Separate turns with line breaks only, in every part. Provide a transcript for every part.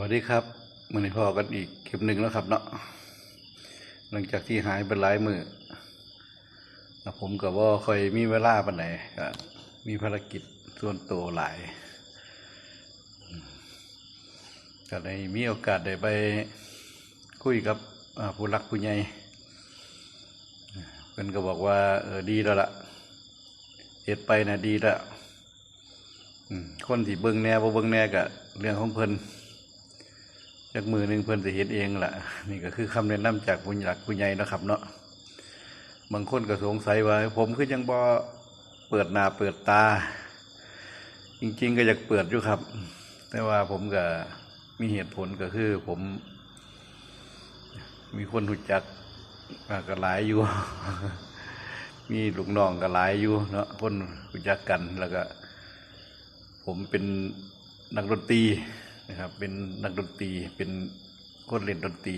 วัสดีครับมือนี้พอกันอีกคลิปหนึ่งแล้วครับเนาะหลังจากที่หายไปหลายมือผมก็ว่าค่อยมีเวลาปานไหนก็มีภารกิจส่วนตัวหลายก็ได้มีโอกาสได้ไปคุยกับผู้รักผู้ใหญ่เพิ่นก็บอกว่าเออดีแล้วล่ะเฮ็ดไปนะดีแล้วคนที่เบิ่งแน่บ่เบิ่งแน่ก็เรื่องของเพิ่น จากมือหนึ่งเพื่อนจะเห็นเองล่ะนี่ก็คือคำแนะนำจากผู้หลักผู้ใหญ่นะครับ เนาะบางคนก็สงสัยว่า ผมคือยังบ่เปิดหน้าเปิดตา จริง ๆ ก็อยากเปิดอยู่ครับ แต่ว่าผมก็มีเหตุผลก็คือผม มีคนหูจักก็หลายอยู่ มีลูกน้องก็หลายอยู่เนาะคนหูจักกันแล้วก็ ผมเป็นนักดนตรี นะครับ เป็นนักดนตรี เป็นคนเล่นดนตรี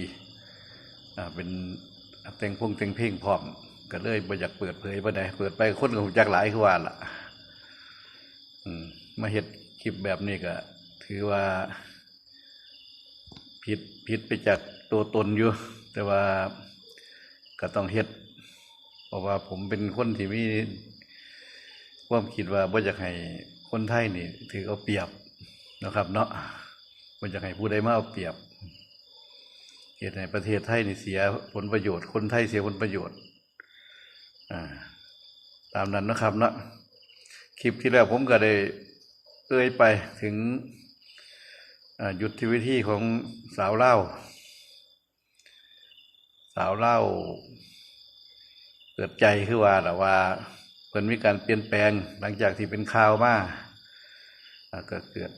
อ่าเป็นแต่งพงแต่งเพลงพร้อมก็เลยบ่อยากเปิดเผยบ่ได้เปิดไปคนก็หูจักหลายคือว่าล่ะอืมมาเฮ็ดคลิปแบบนี้ก็ ถือว่าผิดผิดไปจากตัวตนอยู่ แต่ว่าก็ต้องเฮ็ด เพราะว่าผมเป็นคนที่มีความคิดว่าบ่อยากให้คนไทยนี่ ถือเอาเปรียบนะครับ เนาะ บ่อยากให้ผู้ใดมาเอาเปรียบเหตุในประเทศไทยนี่เสียผลประโยชน์ คนไทยเสียผลประโยชน์อาตามนั้นนะครับนะคลิปที่แล้วผมก็ได้เอ่ยไปถึงอ่ายุทธวิธีของสาวเล่า สาวเล่าเกิดใจคือว่าแต่ว่าเพิ่นมีการเปลี่ยนแปลงหลังจากที่เป็นข่าวมาก็เกิด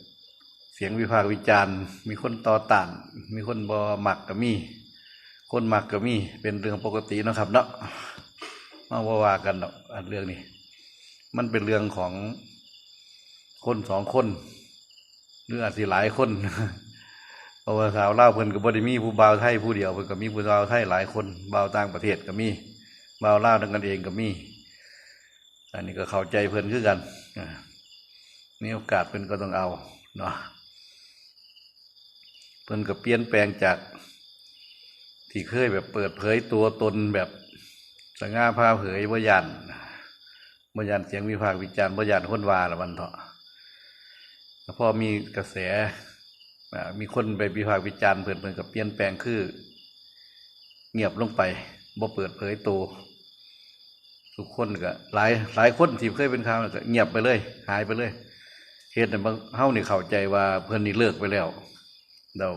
เสียงวิพากษ์วิจารณ์ มีคนต่อต้าน มีคนบอหมักก็มี คนหมักก็มี เป็นเรื่องปกตินะครับเนาะมาว่าว่ากันเนาะอันเรื่องนี้ มันเป็นเรื่องของคนสองคนหรืออาจสิหลายคนเพราะว่าสาวเล่าเพิ่นก็บ่ได้มีผู้บ่าวไทยผู้เดียวเพิ่นก็มีผู้บ่าวไทยหลายคนบ่าวต่างประเทศก็มีบ่าวเล่าวทั้งกันเองก็มี อันนี้ก็เข้าใจเพิ่นคือกันอ่ามีโอกาสเพิ่นก็ต้องเอาเนาะ เพิ่นก็เปลี่ยนแปลงจาก ที่เคยแบบเปิดเผยตัวตนแบบสง่าผ่าเผยบ่ยันบ่ยันเสียงวิพากษ์วิจารณ์บ่ยันคนว่าละมันเถาะแล้วพอมีกระแสมีคนไปวิพากษ์วิจารณ์เพิ่นเพิ่นกับเปลี่ยนแปลงคือ เงียบลงไปบ่เปิดเผยตัวทุกคนก็หลายหลายคนที่เคยเป็นข่าวก็เงียบไปเลย หายไปเลยเฮ็ดให้บางเฮานี่เข้าใจว่าเพิ่นนี่เลิกไปแล้ว เดา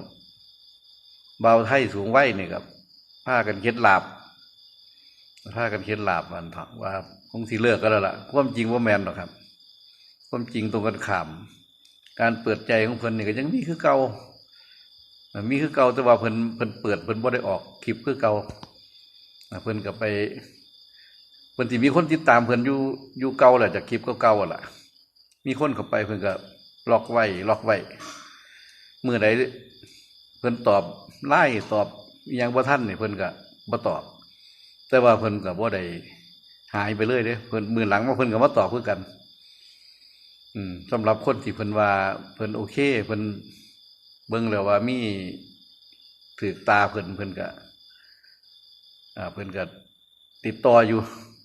เบาไทยสูงวัยนี่กับพากันเค็ดหลาบพากันเค็ดหลาบมันถาะว่าคงสิเลิกก็แล้วล่ะความจริงว่าแมนหรอกครับ ความจริงตรงกันขามการเปิดใจของเพิ่นนี่ก็ยังมีคือเก่าอ่ามีคือเก่าแต่ว่าเพิ่นเพิ่นเปิดเพิ่นบ่ได้ออกคลิปคือเก่าอ่าเพิ่นก็ไปเพิ่นสิมีคนติดตามเพิ่นอยู่อยู่เก่าแหละจากคลิปเก่าๆอะล่ะ มีคนเข้าไปเพิ่นก็ล็อกไว้ล็อกไว้เมื่อใด เพิ่นตอบไล่ตอบอหยังบ่ทันนี่เพิ่นก็บ่ตอบ แต่ว่าเพิ่นก็บ่ได้หายไปเลยเด้เพิ่นมือหลังมาเพิ่นก็มาตอบคือกัน อืมสำหรับคนที่เพิ่นว่าเพิ่นโอเคเพิ่นเบิ่งแล้วว่ามีถือตาเพิ่นเพิ่นก็อ่าเพิ่นก็ติดต่ออยู่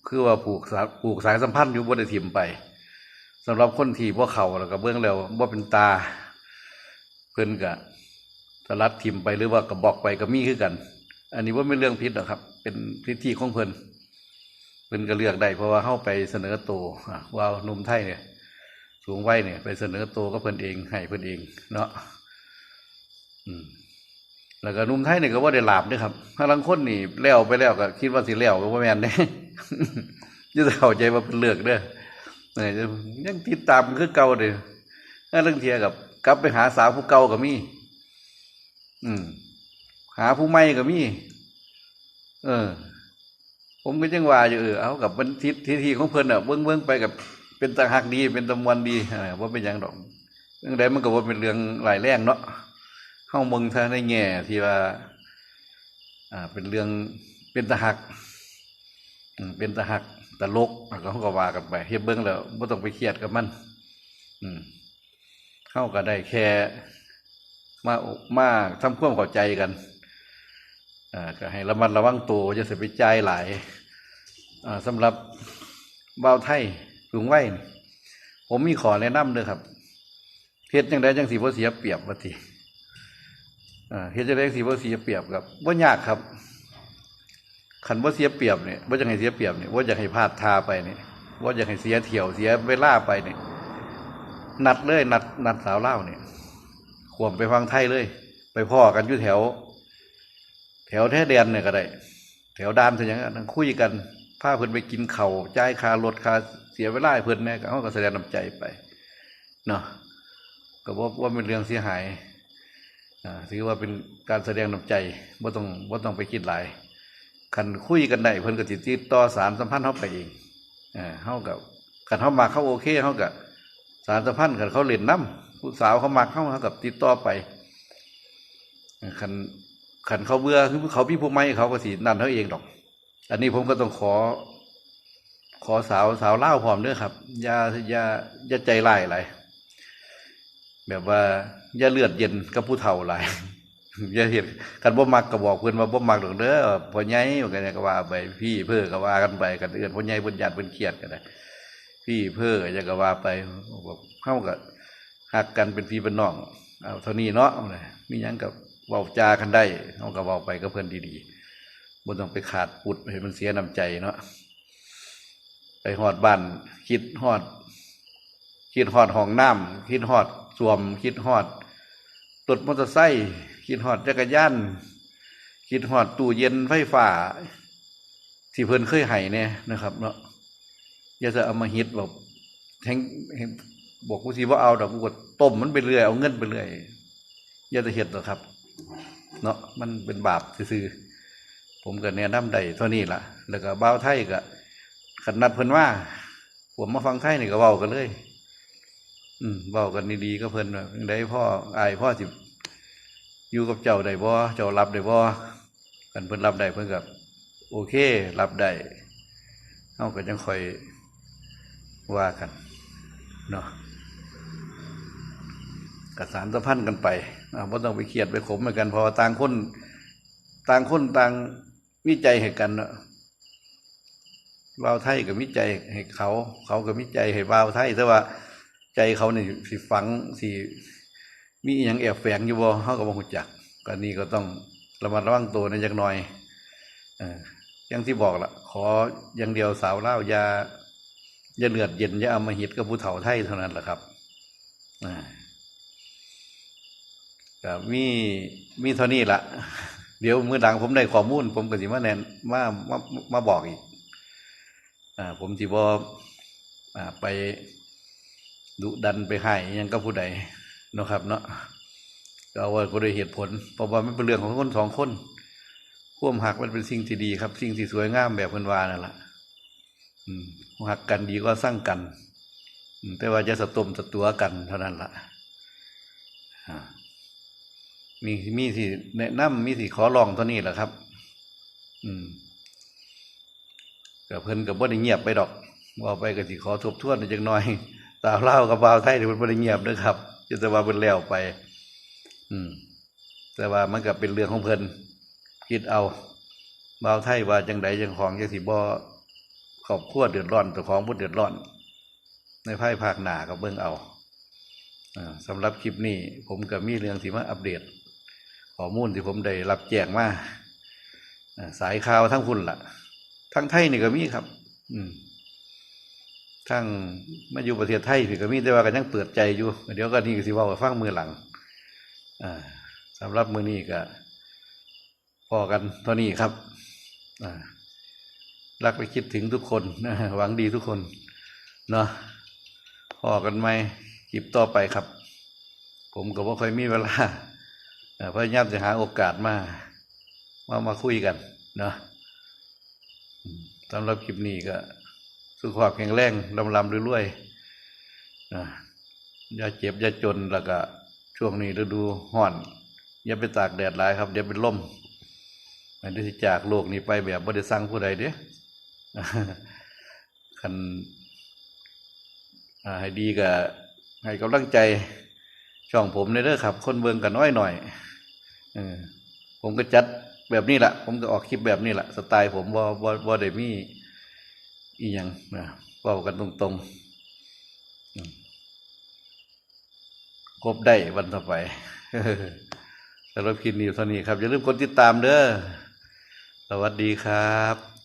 คือว่าผูกสายผูกสายสัมพันธ์อยู่บ่ได้ถิ่มไปสำหรับคนที่บ่เข้าแล้วก็เบิ่งแล้วบ่เป็นตา เพิ่นก็ สลัดถิ่มไปหรือว่าก็บอกไปก็มีคือกัน อันนี้ว่าไม่เรื่องผิดหรอกครับ เป็นพิธีของเพิ่นเพิ่นก็เลือกได้เพราะว่าเฮาไปเสนอตัวว่านุ่มไทยเนี่ย สูงไว้เนี่ย ไปเสนอตัวก็เพิ่นเองให้เพิ่นเองเนาะอืมแล้วก็นุ่มไทยเนี่ยก็ว่าได้ลาบด้วยครับ ถ้าลังคนนี่แล้วไปแล้วก็คิดว่าสิแล้วก็บ่าแม่นเด้จะเข้าใจว่าเป็นเลือกเด้อเนี่ยยังติดตามคือเก่าเด้อถ้าเรื่องเทียกับกลับไปหาสาวผู้เก่าก็มี อืมหาผู้ใหม่ก็มี เออ ผมก็จังว่าอยู่เออเอากับเป็นทิศที่ที่ของเพิ่นอะเบิ่งเบิ่งไปกับเป็นตาหักดี เป็นตะมวนดีอ่าว่าเป็นยังดอกเรื่องใดมันก็ว่าเป็นเรื่องหลายแรงเนาะเฮาเมืองท่างในแง่ที่ว่า อ่า เป็นเรื่องเป็นตาหักอืมเป็นตาหักตลกก็เขาก็ว่ากันไปเฮ็ดเบิ่งแล้วบ่ต้องไปเครียดกับมัน อืมเฮาก็ได้แค่ มากมากทำความเข้าใจกันก็ให้ระมัดระวังตัวจะเสียไปจ่ายหลายสำหรับบ่าวไทยสูงไหวผมมีขอแนะนำเด้อครับเฮ็ดจังไดจังสิบ่เสียเปรียบว่าติอ่เฮ็ดจังไดจังสิบ่เสียเปรียบกับบ่ยากครับคันบ่เสียเปรียบเนี่ยบ่อยากให้เสียเปรียบเนี่ยบ่อยากให้พลาดท่าไปเนี่ยบ่อยากให้เสียเที่ยวเสียเวลาไปเนี่ยนัดเลยนัดนัดสาวเล่าเนี่ย ขวมไปฟังไทยเลย ไปพ่อกันอยู่แถว แถวแท้แดนเนี่ยก็ได้ แถวดานเสียงนั้นคุยกันพาเพิ่นไปกินเขา่าจ่ายคารถคาเสียเวลาให้เพิ่นแน่ก็เขาก็แสดงน้ำใจไปเนาะก็ว่าว่าเป็นเรื่องเสียหายอ่าถือว่าเป็นการแสดงน้ำใจว่าต้องว่าต้องไปคิดหลายคันคุยกันได้เพิ่นก็ติดติดต่อสารสัมพันธ์เขาไปเองอ่าเขากับคันเขามาเขาโอเคเขากับสารสัมพันธ์กันเขาเล่นน้ำ ผู้สาวเขามักเข้าเขากับติดต่อไปขันขันเขาเบื่อคือเขาพี่ผู้ไม่เขาก็สินั่นเขาเองดอก อันนี้ผมก็ต้องขอ ขอสาวสาวเล่าพร้อมเด้วยครับอย่าอย่าอย่าใจร้ายอะไรแบบว่าอย่าเลือดเย็นกับผู้เฒ่าหลายอย่าเห็นกันบ่มักก็บอกเพื่อนว่าบ่มักดอกเด้อพ่อใหญ่กันก็ว่าไปพี่เพื่อก็ว่ากันไปกันเอื่นพ่อใหญ่เพิ่นญาติเพิ่นเครียดกันได้พี่เพื่อจะก็ว่าไปบอกเข้ากับ หักกันเป็นพี่เป็นน้องเอาเท่านี้เนาะมียังกับเว้าจากันได้เขาก็เว้าไปก็เพื่อนดีๆบ่ต้องไปขาดปุดให้มันเสียน้ำใจเนาะไปหอดบ้านคิดหอด คิดหอดห้องน้ำคิดหอดสวม คิดหอดรถมอเตอร์ไซค์คิดหอดจักรยานคิดหอดตู้เย็นไฟฟ้าที่เพิ่นเคยให้เนี่ยนะครับ เนาะอย่าจะเอามาฮิตแบบแทง บอกกูสิว่าเอาดอกกูก็ต้มมันไปเรื่อยเอาเงินไปเรื่อยอย่าจะเห็ดหรอกครับ เนาะมันเป็นบาปซื่อๆผมก็แนะนำได้เท่านี้ล่ะ แล้วก็บ่าวไทยก็ขันนัดเพิ่นว่าผมมาฟังไทยนี่ก็เว้ากันเลย อืมเว้ากันดีๆก็เพิ่นว่าได้พ่ออายพ่อสิอยู่กับเจ้าได้บ่เจ้ารับได้บ่กันเพิ่นรับได้เพิ่นก็โอเค รับได้เฮาก็ยังคอยว่ากันเนาะ กสารสัมพันธ์กันไปอ่าไ่ต้องไปเครียดไปขมเหมือนกันพอต่างคนต่างคนต่างวิจัยให้กันเนาะบ่าวไทยกับวิจัยให้เขา เขากับวิจัยให้บ่าวไทยแต่ว่าใจเขาเนี่ยสิฝังสิมีอย่างแอบแฝงอยู่บ่เขาก็บ่รู้จักก็นี่ก็ต้องระมัดระวังตัวในจักหน่อยเอออย่างที่บอกละขออย่างเดียวสาวเล่ายาอย่าเลือดเย็นอย่าเอามาหิดกับผู้เฒ่าไทยเท่านั้นแหละครับอ่า ก็มีมีเท่านี้ละเดี๋ยวมือดังผมได้ข้อมูล ผมก็สิมาแนนมามามาบอกอีกอ่าผมสิบอ่าไปดุดันไปให้ยังก็ผู้ใดเนาะครับ เนาะก็เอาไว้ก็ด้วยเหตุผลเพราะว่ามันเป็นเรื่องของคนสองคนควมหักมันเป็นสิ่งที่ดีครับ สิ่งที่สวยงามแบบพิ่นวานั่นแหละอืมหักกันดีก็สร้างกันแต่ว่าจะสตมสตัวกันเท่านั้นละอ่ มีมีสิแนะนำมีสิขอลองเท่านี้แหละครับ อืมกับเพิ่นกับบ่ได้เงียบไปดอกว่าไปก็สิขอทบทวนจักหน่อยสาวเล่ากับบ่าวไทยนี่เพิ่นบ่ได้เงียบเด้อครับจะแต่ว่าเพิ่นแล้วไป อืม แต่ว่ามันก็เป็นเรื่องของเพิ่นคิดเอาบ่าวไทยว่าจังใดจังของจังสิบ่ครอบครัวเดือดร้อนตัวของผู้เดือดร้อน ในภายภาคหนาก็เบิ่งเอาอาสำหรับคลิปนี้ผมก็มีเรื่องที่มาอัปเดต ข้อมูลที่ผมได้รับแจ้งมาสายข่าวทั้งคุณล่ะ ทั้งไทยนี่ก็มีครับ อืมทั้งมาอยู่ประเทศไทยพี่ก็มีแต่ว่าก็ยังเปิดใจอยู่ เดี๋ยวก็นี่ก็สิว่าฟังมือหลังอ่าสำหรับมือนี้ก็พอกันเท่านี้ครับอ่ารักและคิดถึงทุกคนนะหวังดีทุกคน เนาะพอกันไหมคลิปต่อไปครับ ผมก็บ่ค่อยมีเวลา พยายามจะหาโอกาสมามามาคุยกันเนาะสำหรับคลิปนี้ก็สุขภาพแข็งแรงลำลำรวยๆนะอย่าเจ็บอย่าจนแล้วก็ช่วงนี้ฤดูห้อน อย่าไปตากแดดหลายครับ เดี๋ยวเป็นลมมันได้จากโลกนี้ไปแบบบ่ได้สั่งผู้ใดเด้คันอ่าให้ดีก็ให้กำลังใจ ช่องผมในเด้อครับ คนเบิ่งกันน้อยหน่อยเออผมก็จัดแบบนี้แหละผมก็ออกคลิปแบบนี้แหละสไตล์ผมบ่บ่บ่ได้มีอีหยังนะเว้ากันตรงๆครบได้วันต่อไปสำหรับคลิปนี้เท่านี้ครับ อย่าลืมกดติดตามเด้อสวัสดีครับ